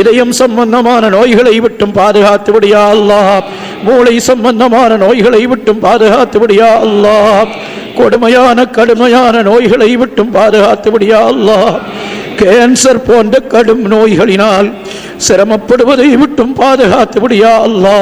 இதயம் சம்பந்தமான நோய்களை விட்டும் பாதுகாத்து விடியா அல்லா மூளை சம்பந்தமான நோய்களை விட்டும் பாதுகாத்து விடியா அல்லா கொடுமையான கடுமையான நோய்களை விட்டும் பாதுகாத்து விடியா அல்லா கேன்சர் போன்ற கடும் நோய்களினால் சிரமப்படுவதை விட்டும் பாதுகாத்து விடியா அல்லா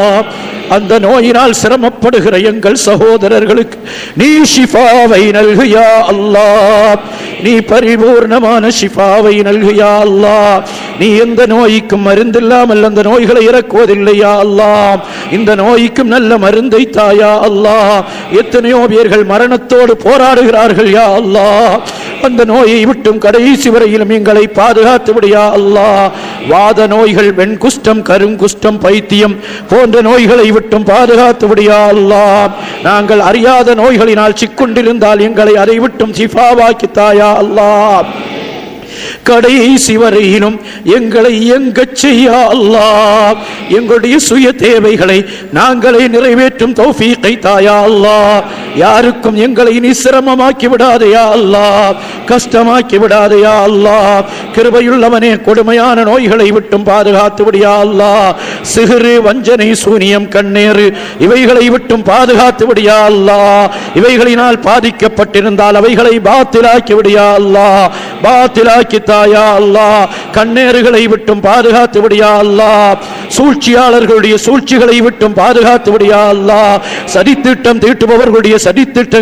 அந்த நோயினால் சிரமப்படுகிற எங்கள் சகோதரர்களுக்கு நீ ஷிஃபாவை நல்கியா அல்லாஹ். நீ பரிபூர்ணமான ஷிஃபாவை நல்கியா அல்லாஹ். நீ எந்த நோய்க்கும் மருந்தில்லாமல் அந்த நோய்களை இறக்குவதில்லையா அல்லாஹ். இந்த நோய்க்கும் நல்ல மருந்தை தாயா அல்லாஹ். எத்தனையோ பேர்கள் மரணத்தோடு போராடுகிறார்கள் யா அல்லாஹ். அந்த நோயை விட்டும் கடைசி வரையிலும் எங்களை பாதுகாத்து விடியா அல்லாஹ். வாத நோய்கள் வெண்குஷ்டம் கருங்குஷ்டம் பைத்தியம் போன்ற நோய்களை விட்டும் பாதுகாத்து விடியா நாங்கள் அறியாத நோய்களினால் சிக்குண்டிருந்தால் எங்களை அதை விட்டும் சிஃபாவாக்கி தாயா அல்லா கடைசி வரையிலும் எங்களை எங்கச் செய்யா அல்லா எங்களுடைய சுய தேவைகளை நாங்களே நிறைவேற்றும் தௌஃபீக்கை தாயா அல்லா யாருக்கும் எங்களை நீ சிரமமாக்கி விடாதையா அல்லா. கஷ்டமாக்கி விடாதையா அல்லா. கிருபையுள்ளவனே கொடுமையான நோய்களை விட்டும் பாதுகாத்து விடியா அல்லா. சிறு வஞ்சனை சூனியம் கண்ணேறு இவைகளை விட்டும் பாதுகாத்து விடியா அல்லா. இவைகளினால் பாதிக்கப்பட்டிருந்தால் அவைகளை பாத்திலாக்கி விடியா அல்லா. பாத்திலாக்கி தாயா அல்லா. கண்ணேறுகளை விட்டும் பாதுகாத்து விடியா அல்லா. சூழ்ச்சியாளர்களுடைய சூழ்ச்சிகளை விட்டும் பாதுகாத்து விடியா அல்லா. சதித்திட்டம் தீட்டுபவர்களுடைய சதித்திட்டம்